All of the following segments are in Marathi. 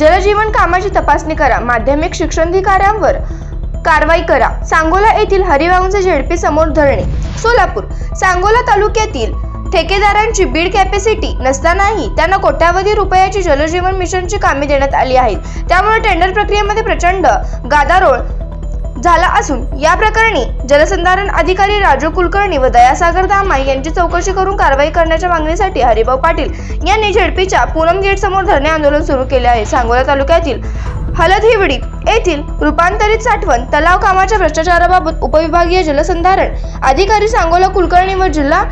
जलजीवन कामाची तपासणी करा. माध्यमिक शिक्षणाधिकाऱ्यांवर कारवाई करा. सांगोला येथील हरिभाऊंचे झेडपी समोर धरणे. सोलापूर सांगोला तालुक्यातील ठेकेदारांची बीड कॅपॅसिटी नसतानाही त्यांना कोट्यावधी रुपयाची जलजीवन मिशनची कामे देण्यात आली आहेत. त्यामुळे टेंडर प्रक्रियेमध्ये प्रचंड गादारोळ झाला असून या प्रकरणी जलसंधारण अधिकारी राजू कुलकर्णी व दयासागर दामाई यांची चौकशी करून कारवाई करण्याच्या मागणीसाठी हरिभाऊ पाटील यांनी झेडपीच्या पूनम गेट समोर धरणे आंदोलन सुरू केले आहे. सांगोला तालुक्यातील हलदहिवडी येथील रूपांतरित साठवण तलाव कामाच्या भ्रष्टाचाराबाबत उपविभागीय जलसंधारण अधिकारी सांगोला कुलकर्णी व जिल्हा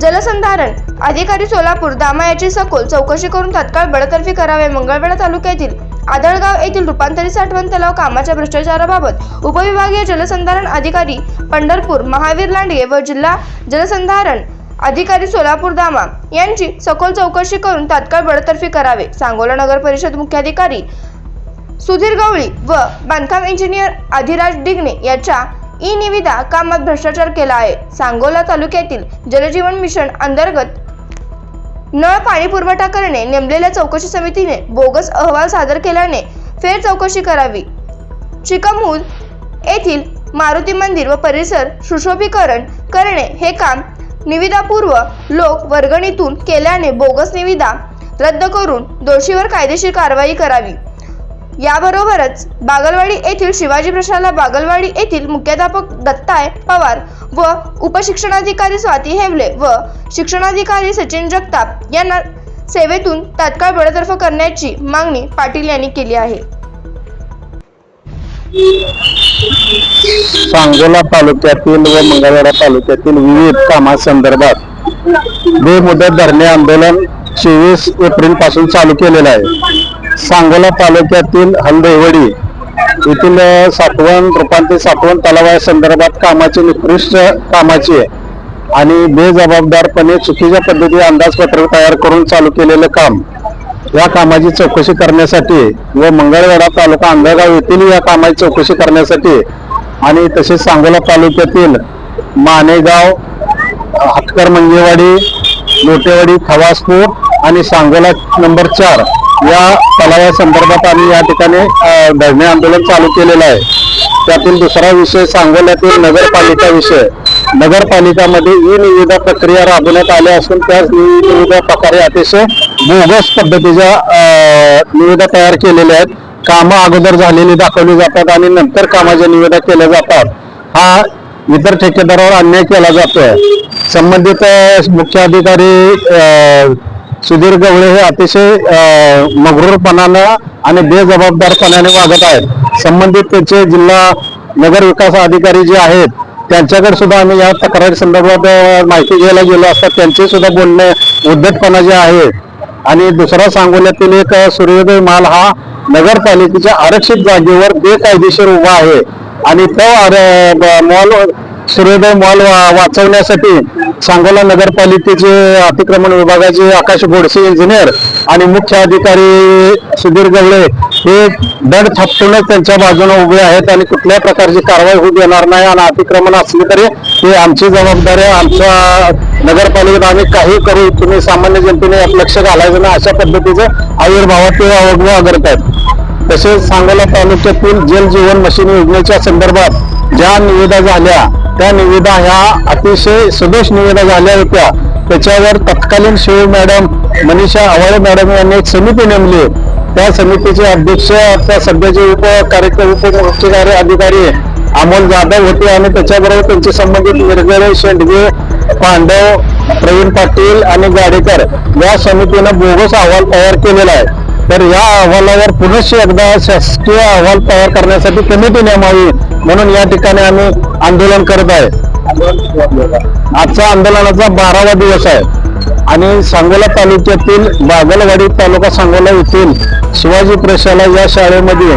जलसंधारण अधिकारी सोलापूर दामा याची सखोल चौकशी करून तात्काळ बडतर्फी करावे मंगळवेढा तालुक्यातील आदळगाव येथील रूपांतरित साठवण तलाव कामाच्या भ्रष्टाचाराबाबत उपविभागीय जलसंधारण अधिकारी पंढरपूर महावीर लांडगे व जिल्हा जलसंधारण अधिकारी सोलापूर दामा यांची सखोल चौकशी करून तात्काळ बडतर्फी करावे सांगोला नगर परिषद मुख्याधिकारी सुधीर गवळी व बांधकाम इंजिनियर आधिराज डिगणे याच्या ई निविदा कामात भ्रष्टाचार केला आहे. सांगोला तालुक्यातील जलजीवन मिशन अंतर्गत नळ पाणी पुरवठा करणे नेमलेल्या चौकशी समितीने बोगस अहवाल सादर केल्याने फेर चौकशी करावी. चिकमूल येथील मारुती मंदिर व परिसर सुशोभीकरण करणे हे काम निविदापूर्व लोक वर्गणीतून केल्याने बोगस निविदा रद्द करून दोषीवर कायदेशीर कारवाई करावी. याबरोबरच बागलवाडी येथील शिवाजी प्रश्नाला बागलवाडी येथील मुख्याध्यापक दत्ताय पवार व उपशिक्षणाधिकारी स्वाती हेवले व शिक्षणाधिकारी सचिन जगताप यांना सेवेतून तात्काळ बडतर्फ करण्याची मागणी पाटील यांनी केली आहे. सांगोला तालुक्यातील व मंगळवेढा तालुक्यातील विविध कामासंदर्भात बेमुदत धरणे आंदोलन चोवीस एप्रिलपासून चालू केलेलं आहे. सांगोला तालुक्यातील हलदेवडी येथील साठवण रूपांतरित साठवण तलावा संदर्भात कामाची निकृष्ट कामाची आणि बेजबाबदारपणे चुकीच्या पद्धती अंदाजपत्रक तयार करून चालू केलेलं काम. या कामाची चौकशी करण्यासाठी व मंगळवेढा तालुका आंधळगाव येथील या कामाची चौकशी करण्यासाठी आणि तसेच सांगोला तालुक्यातील मानेगाव हातकर मंगेवाडी लोटेवाडी खवासपूर आणि सांगोला नंबर चार या तलावा संदर्भात आम्ही या ठिकाणी धरणे आंदोलन चालू केलेलं आहे. त्यातील दुसरा विषय सांगोल्यातील नगरपालिका विषय. नगरपालिकामध्ये ई निविदा प्रक्रिया राबवण्यात आल्या असून त्या निविदा प्रकारे अतिशय बोगस पद्धतीच्या निविदा तयार केलेल्या आहेत. कामं अगोदर झालेली दाखवली जातात आणि नंतर कामाच्या निविदा केल्या जातात हा इतर ठेकेदारावर अन्याय केला जातोय. संबंधित मुख्य अधिकारी सुधीर गवळे हे अतिशय मगरूरपणानं आणि बेजबाबदारपणाने वागत आहेत. संबंधित त्याचे जिल्हा नगर विकास अधिकारी जे आहेत त्यांच्याकडे सुद्धा आम्ही या तक्रारी संदर्भात माहिती घ्यायला गेलो असतात त्यांचे सुद्धा बोलणे उद्धटपणा जे आहे. आणि दुसरा सांगोल्यातील एक सूर्योदय माल हा नगरपालिकेच्या आरक्षित जागेवर बेकायदेशीर उभा आहे. आणि तो आर मॉल सूर्योदय मॉल वा- वाचवण्यासाठी सांगोला नगरपालिकेचे अतिक्रमण विभागाचे आकाश गोडसे इंजिनियर आणि मुख्य अधिकारी सुधीर गवळे हे दड थापटूनच त्यांच्या बाजूने उभे आहेत आणि कुठल्या प्रकारची कारवाई होऊ देणार नाही आणि अतिक्रमण असले तरी हे आमची जबाबदारी आमच्या नगरपालिकेत आम्ही काही करू तुम्ही सामान्य जनतेने यात लक्ष घालायचं नाही अशा पद्धतीचं आयुर्भावात ते अवग्रह करत आहेत. तसेच सांगोला तालुक्यातील जल जीवन मशीन योजनेच्या संदर्भात ज्या निविदा झाल्या त्या निविदा ह्या अतिशय सदोष निविदा झाल्या होत्या. त्याच्यावर तत्कालीन शिव मॅडम मनीषा आवाळे मॅडम यांनी एक समिती नेमली. त्या समितीचे अध्यक्ष आता सध्याचे उप कार्यक्रम उपमुख्य अधिकारी अमोल जाधव होते आणि त्याच्याबरोबर त्यांचे संबंधित निर्गळे शेंडगे पांडव प्रवीण पाटील आणि गाडेकर या समितीनं बोगस अहवाल तयार केलेला आहे. तर या अहवालावर पुनश्च एकदा शासकीय अहवाल तयार करण्यासाठी कमिटी नेमावी म्हणून या ठिकाणी आम्ही आंदोलन करत आहे. आजचा आंदोलनाचा बारावा दिवस आहे. आणि सांगोला तालुक्यातील बागलवाडी तालुका सांगोला येथील शिवाजी प्रशाला या शाळेमध्ये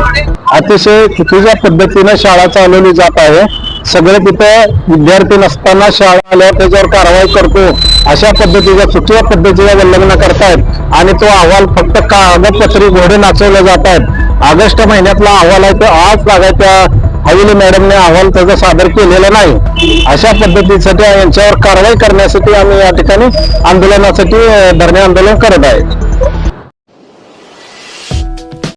अतिशय चुकीच्या पद्धतीने शाळा चालवली जात आहे. सगळे तिथं विद्यार्थी नसताना शाळा आल्यावर त्याच्यावर कारवाई करतो. अशा पद्धतीच्या चुकीच्या पद्धतीचा उल्लंघन करतायत. आणि तो अहवाल फक्त कागदपत्री घोडे नाचवले जात आहेत. ऑगस्ट महिन्यातला अहवाल आहे तो आज लागायच्या हवेली मॅडमने अहवाल त्याचा सादर केलेला नाही. अशा पद्धतीसाठी यांच्यावर कारवाई करण्यासाठी आम्ही या ठिकाणी आंदोलनासाठी धरणे आंदोलन करत आहेत.